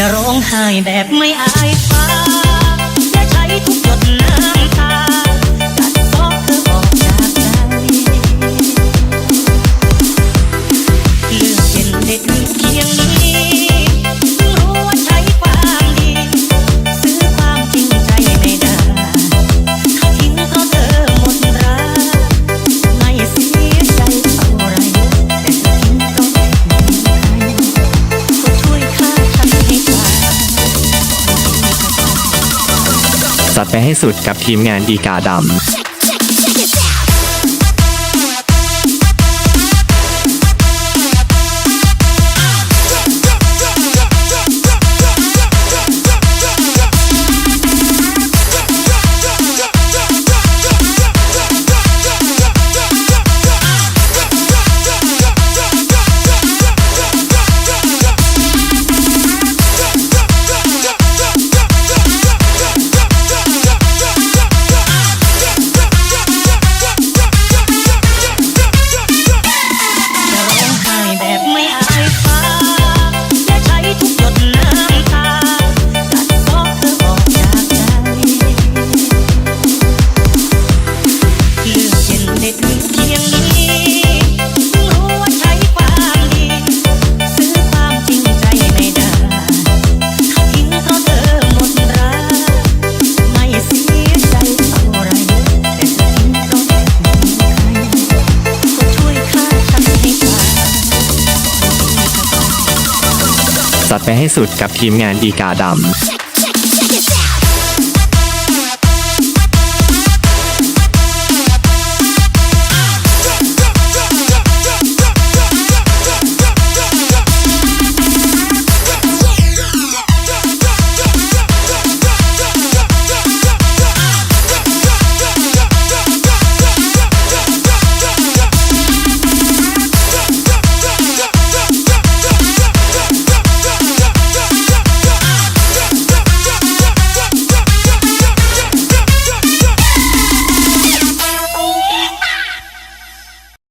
จะร้องไห้แบบไม่อายฟ้าอย่ใช้ทุกหยดน้ำตาตัดซอกเธอออกจากใจเลือกเป็นเด็ก สัตว์ไปให้สุดกับทีมงานดีกาดำ ดไปให้สุดกับทีมงานอีกาดำ